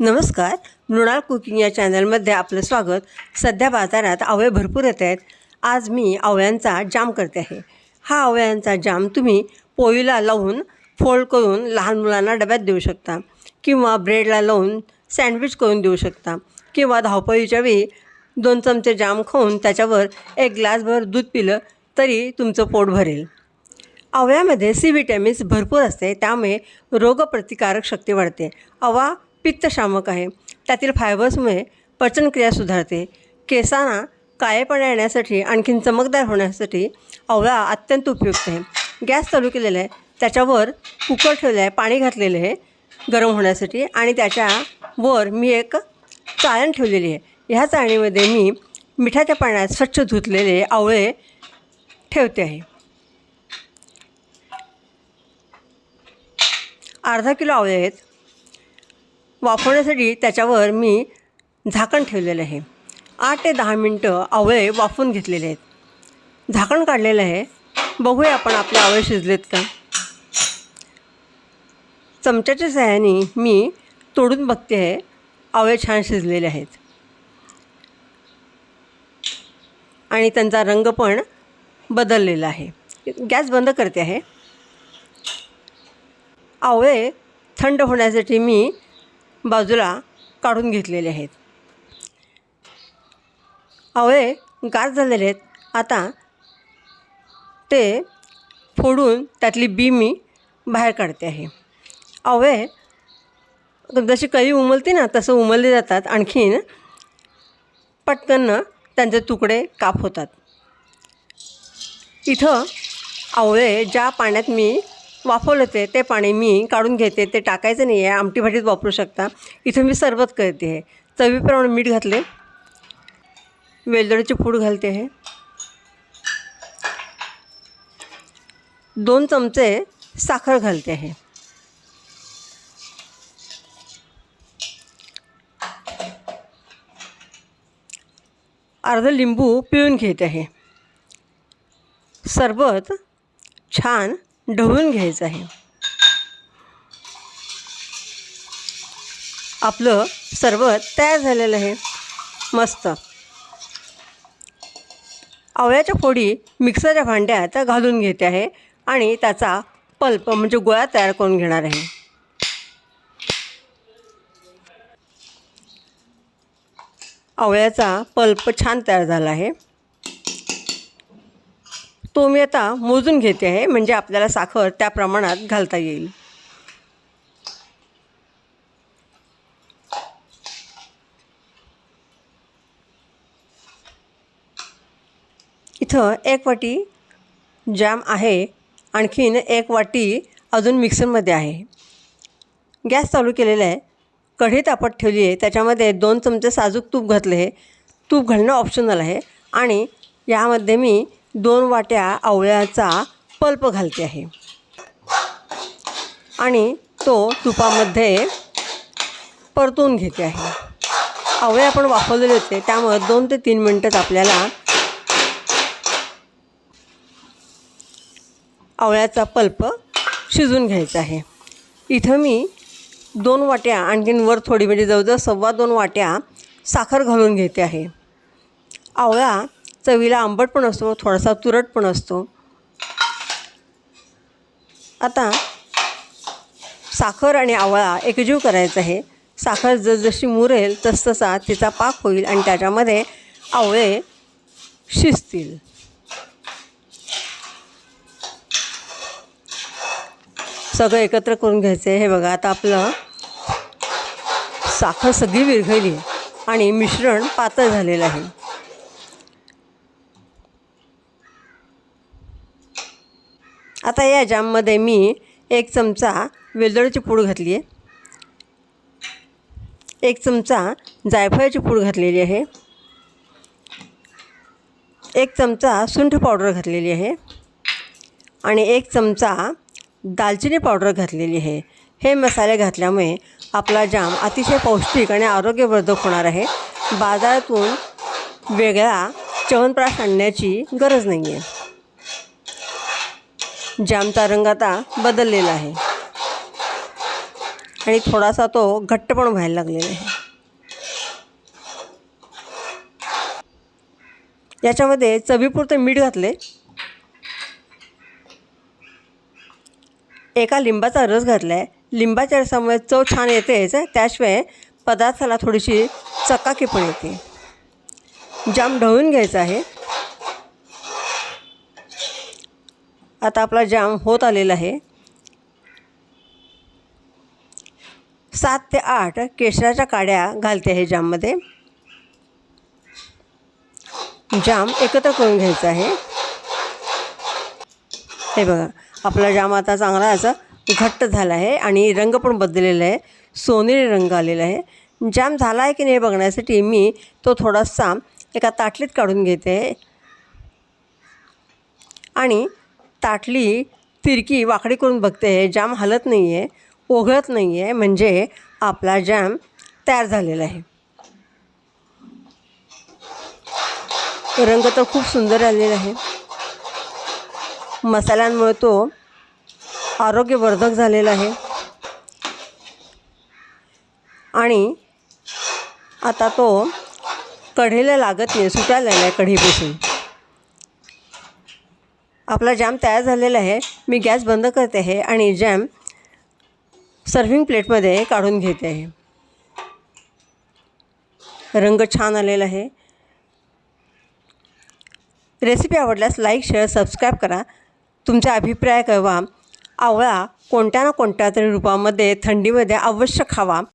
नमस्कार मृणाल कुकिंग या चॅनलमध्ये आपलं स्वागत. सध्या बाजारात आवळे भरपूर येत आहेत. आज मी आवळ्यांचा जाम करते आहे. हा आवळ्यांचा जाम तुम्ही पोळीला लावून फोल्ड करून लहान मुलांना डब्यात देऊ शकता किंवा ब्रेडला लावून सँडविच करून देऊ शकता किंवा धावपळीच्या वेळी दोन चमचे जाम खाऊन त्याच्यावर एक ग्लासभर दूध पिलं तरी तुमचं पोट भरेल. आवळ्यामध्ये सी विटॅमिन्स भरपूर असते त्यामुळे रोगप्रतिकारक शक्ती वाढते. आवा पित्तशामक आहे. त्यातील फायबर्समुळे पचनक्रिया सुधारते. केसांना काळेपणा येण्यासाठी आणखीन चमकदार होण्यासाठी आवळा अत्यंत उपयुक्त आहे. गॅस चालू केलेला आहे त्याच्यावर कुकर ठेवलं आहे पाणी घातलेलं आहे गरम होण्यासाठी आणि त्याच्यावर मी एक चाळण ठेवलेली आहे. ह्या चाळणीमध्ये मी मिठाच्या पाण्यात स्वच्छ धुतलेले आवळे ठेवते आहे. अर्धा किलो आवळे आहेत. वाफवण्यासाठी त्याच्यावर मी झाकण ठेवलेलं आहे. आठ ते दहा मिनटं आवळे वाफून घेतलेले आहेत. झाकण काढलेलं आहे. बघूया आपण आपले आवळे शिजलेत का? चमच्याच्या सहाय्याने मी तोडून बघते आहे. आवळे छान शिजलेले आहेत. आणि त्यांचा रंग पण बदललेला आहे. गॅस बंद करते आहे. आवळे थंड होण्यासाठी मी बाजूला काढून घेतलेले आहेत. आवळे गार झालेले आहेत. आता ते फोडून त्यातली बी मी बाहेर काढते आहे. आवळे जशी कळी उमलते ना तसं उमलले जातात. आणखीन पटकन त्यांचे तुकडे काप होतात. इथं आवळे ज्या पाण्यात मी वाफवलं ते ते पाणी मी काढून घेते ते टाकायचं नाही आहे आमटी भाजीत वापरू शकता. इथं मी सरबत करते. आहे चवीप्रमाणे मीठ घातले. वेलदोडीची पूड घालते आहे दोन चमचे साखर घालते आहे अर्ध लिंबू पिळून घेत आहे सरबत छान ढवळून घ्यायचं आहे. आपलं सरबत तयार झालेलं आहे. मस्त. आवळ्याच्या फोडी मिक्सरच्या भांड्यात घालून घेते आहे आणि त्याचा पल्प म्हणजे गोळा तयार करून घेणार आहे. आवळ्याचा पल्प छान तयार झाला आहे. तो मी आता मोजून घेते आहे म्हणजे आपल्याला साखर त्या प्रमाणात घालता येईल. इथं एक वाटी जॅम आहे आणखीन एक वाटी अजून मिक्सरमध्ये आहे. गॅस चालू केलेला आहे. कढी तापत ठेवली आहे. त्याच्यामध्ये दोन चमचे साजूक तूप घातले आहे. तूप घालणं ऑप्शनल आहे. आणि यामध्ये मी दोन वाट्या आवळ्याचा पल्प घालते आहे. आणि तो तुपामध्ये परतून घेते आहे. आवळे आपण वाफवलेले होते त्यामुळे दोन ते तीन मिनटात आपल्याला आवळ्याचा पल्प शिजून घ्यायचा आहे. इथं मी दोन वाट्या आणखीन वर थोडी म्हणजे जवळजवळ सव्वा दोन वाट्या साखर घालून घेते आहे. आवळा चवीला आंबट पण असतो थोडासा तुरट पण असतो. आता साखर आणि आवळा एकजीव करायचा आहे. साखर जसजशी मुरेल तसतसा तिचा पाक होईल आणि त्याच्यामध्ये आवळे शिजतील. सगळं एकत्र करून घ्यायचं आहे. हे बघा आता आपलं साखर सगळी विरघळली आणि मिश्रण पातळ झालेलं आहे. आता या जाममध्ये मी एक चमचा वेलदोडीची पूड घातली आहे एक चमचा जायफळाची पूड घातलेली आहे. एक चमचा सुंठ पावडर घातलेली आहे. आणि एक चमचा दालचिनी पावडर घातलेली आहे. हे मसाले घातल्यामुळे आपला जाम अतिशय पौष्टिक आणि आरोग्यवर्धक होणार आहे. बाजारातून वेगळा च्यवनप्राश आणण्याची गरज नाही आहे जामचा रंग आता बदललेला आहे. आणि थोडासा तो घट्ट पण व्हायला लागलेला आहे. याच्यामध्ये चवीपुरतं मीठ घातले एका लिंबाचा रस घातला आहे लिंबाच्या रसामुळे चव छान येतेच त्याशिवाय पदार्थाला थोडीशी चकाकी पण येते. जाम ढवळून घ्यायचा आहे. आता आपला जाम होत आलेला आहे. सात ते आठ केशराच्या काड्या घालते आहे जाममध्ये जाम एकत्र करून घ्यायचा आहे. हे बघा आपला जाम आता चांगला असा घट्ट झाला आहे आणि रंग पण बदललेला आहे. सोनेरी रंग आलेला आहे. जाम झाला आहे की नाही बघण्यासाठी मी तो थोडासा एका ताटलीत काढून घेते. आणि ताटली तिरकी वाकडी करून बघते. आहे जाम हलत नाही आहे ओघळत नाही आहे म्हणजे आपला जॅम तयार झालेला आहे. रंग तर खूप सुंदर आलेला आहे. मसाल्यांमुळे तो आरोग्यवर्धक झालेला आहे. आणि आता तो कढीला लागत नाही सुटायला आहे कढईपासून. आपला जॅम तयार झालेला आहे. मी गॅस बंद करते आहे आणि जॅम सर्व्हिंग प्लेटमध्ये काढून घेते आहे. रंग छान आलेला आहे. रेसिपी आवडल्यास लाईक शेअर सबस्क्राईब करा. तुमचा अभिप्राय कळवा. आवळा कोणत्या ना कोणत्या तरी रूपामध्ये थंडीमध्ये अवश्य खावा.